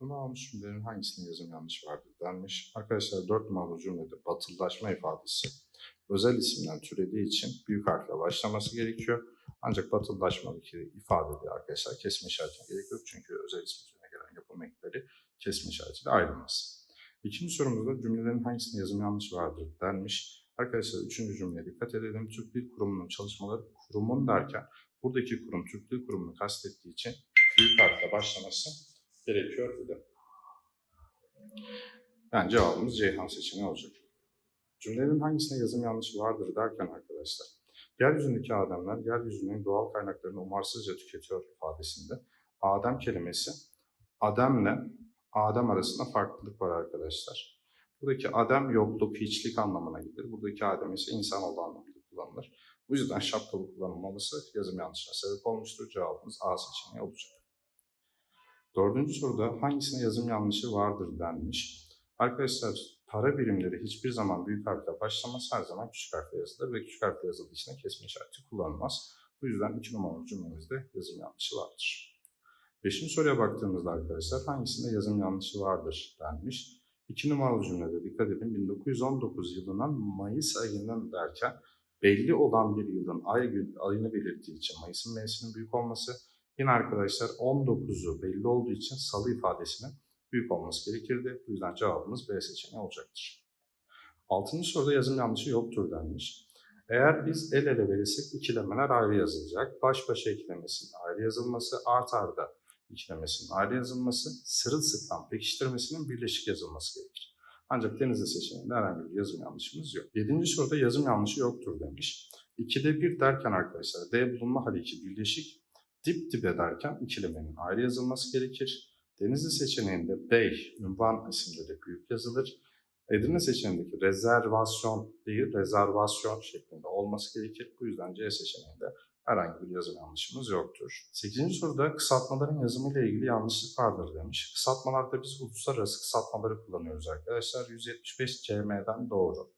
Bunu almış cümlelerin hangisinin yazım yanlışı vardır denmiş. Arkadaşlar dört numaralı cümlede batılılaşma ifadesi özel isimden türediği için büyük harfle başlaması gerekiyor. Ancak batılılaşmadaki ifadede arkadaşlar kesme işaretine gerek yok. Çünkü özel isim üzerine gelen yapım ekleri kesme işaretiyle ayrılmaz. İkinci sorumuzda cümlelerin hangisinin yazım yanlışı vardır denmiş. Arkadaşlar üçüncü cümleye dikkat edelim. Türk Dil Kurumu'nun çalışmaları kurumun derken buradaki kurum Türk Dil Kurumu'nu kastettiği için büyük harfle başlaması gerekiyor dedi. Yani cevabımız Ceyhan seçeneği olacak. Cümlelerin hangisine yazım yanlışı vardır derken arkadaşlar, yeryüzündeki Ademler yeryüzünün doğal kaynaklarını umarsızca tüketiyor ifadesinde Adem kelimesi Adem'le Adem arasında farklılık var arkadaşlar. Buradaki Adem yokluk, hiçlik anlamına gelir. Buradaki Adem ise insan olduğu anlamında kullanılır. Bu yüzden şapkalı kullanılmaması yazım yanlışına sebep olmuştur. Cevabımız A seçeneği olacak. Dördüncü soruda hangisine yazım yanlışı vardır denmiş. Arkadaşlar para birimleri hiçbir zaman büyük harfle başlamaz, her zaman küçük harfle yazılır ve küçük harfle yazıldığı için kesme işareti kullanılmaz. Bu yüzden iki numaralı cümlemizde yazım yanlışı vardır. Beşinci soruya baktığımızda arkadaşlar hangisinde yazım yanlışı vardır denmiş. İki numaralı cümlede dikkat edin 1919 yılının Mayıs ayının derken belli olan bir yılın ay gün ayını belirttiği için Mayıs'ın mevsiminin büyük olması yine arkadaşlar 19'u belli olduğu için salı ifadesinin büyük olması gerekirdi. Bu yüzden cevabımız B seçeneği olacaktır. Altıncı soruda yazım yanlışı yoktur denmiş. Eğer biz el ele verirsek ikilemeler ayrı yazılacak. Baş başa ikilemesinin ayrı yazılması, art arda ikilemesinin ayrı yazılması, sırılsıklam pekiştirmesinin birleşik yazılması gerekir. Ancak denizli seçeneğinde herhangi bir yazım yanlışımız yok. Yedinci soruda yazım yanlışı yoktur demiş. İkide bir derken arkadaşlar D bulunma hali iki birleşik, dip dibe derken ikilemenin ayrı yazılması gerekir. Denizli seçeneğinde bey, ünvan isimleri büyük yazılır. Edirne seçeneğindeki rezervasyon değil, rezervasyon şeklinde olması gerekir. Bu yüzden C seçeneğinde herhangi bir yazım yanlışımız yoktur. 8. soruda kısaltmaların yazımı ile ilgili yanlışlık vardır demiş. Kısaltmalarda biz uluslararası kısaltmaları kullanıyoruz arkadaşlar. 175 CM'den doğru.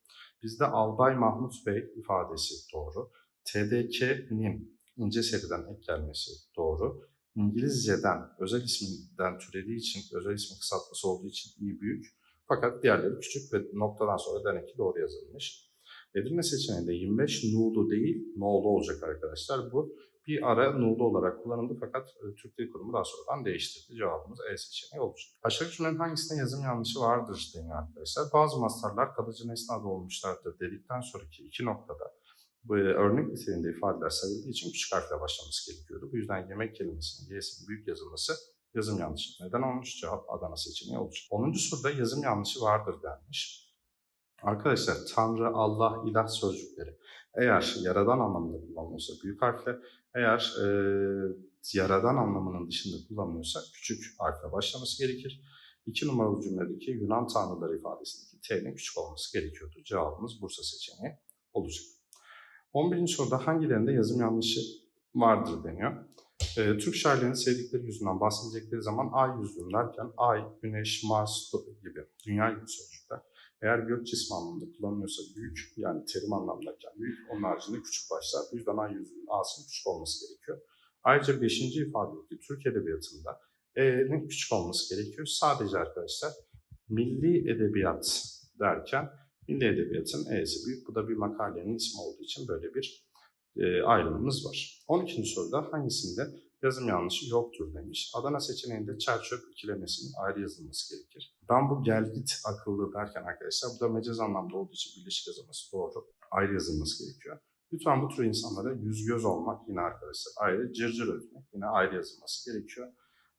Bizde Albay Mahmut Bey ifadesi doğru. TDK'nin ince seriden ek gelmesi doğru. İngilizceden özel isminden türediği için, özel ismin kısaltması olduğu için iyi büyük. Fakat diğerleri küçük ve noktadan sonra demek ki doğru yazılmış. Edirne seçeneğinde 25 nu'lu değil, no'lu olacak arkadaşlar. Bu bir ara nu'lu olarak kullanıldı fakat e, Türk Dil Kurumu daha sonradan değiştirdi. Cevabımız E seçeneği olacak. Aşağı cümlenin hangisinde yazım yanlışı vardır deniyor arkadaşlar. Bazı mastarlar kalıcı nesne adı olmuşlardır dedikten sonraki iki noktada örnek niteliğinde ifadeler sayıldığı için küçük harfle başlaması gerekiyordu. Bu yüzden yemek kelimesinin y'sinin büyük yazılması yazım yanlışı. Neden olmuş? Cevap Adana seçeneği olacak. 10. soruda yazım yanlışı vardır denmiş. Arkadaşlar Tanrı, Allah, ilah sözcükleri eğer yaradan anlamında kullanılıyorsa büyük harfle, eğer e, yaradan anlamının dışında kullanılıyorsa küçük harfle başlaması gerekir. İki numaralı cümledeki Yunan tanrıları ifadesindeki T'nin küçük olması gerekiyordu. Cevabımız Bursa seçeneği olacak. 11. soruda hangilerinde yazım yanlışı vardır deniyor. E, Türk şairlerinin sevdikleri yüzünden bahsedecekleri zaman ay yüzlüm derken ay, güneş, Mars gibi, dünya gibi sözcükler. Eğer gök cismi anlamında kullanılıyorsa büyük, yani terim anlamındayken büyük, onun haricinde küçük başlar. Bu yüzden ay yüzlüğün A'sının küçük olması gerekiyor. Ayrıca 5. ifadedeki Türk Edebiyatı'nda E'nin küçük olması gerekiyor. Sadece arkadaşlar milli edebiyat derken Milli Edebiyat'ın E'si büyük. Bu da bir makalenin ismi olduğu için böyle bir e, ayrımımız var. 12. soruda hangisinde yazım yanlışı yoktur demiş. Adana seçeneğinde çerçöp ikilemesinin ayrı yazılması gerekir. Ben bu gel git akıllı derken arkadaşlar bu da mecaz anlamda olduğu için birleşik yazılması doğru. Ayrı yazılması gerekiyor. Lütfen bu tür insanlara yüz göz olmak yine arkadaşlar ayrı, cırcır ötmek yine ayrı yazılması gerekiyor.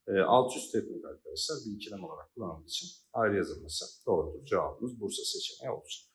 E, alt üst etmek arkadaşlar bir ikilem olarak kullanıldığı için ayrı yazılması doğrudur. Cevabımız Bursa seçeneği olacak.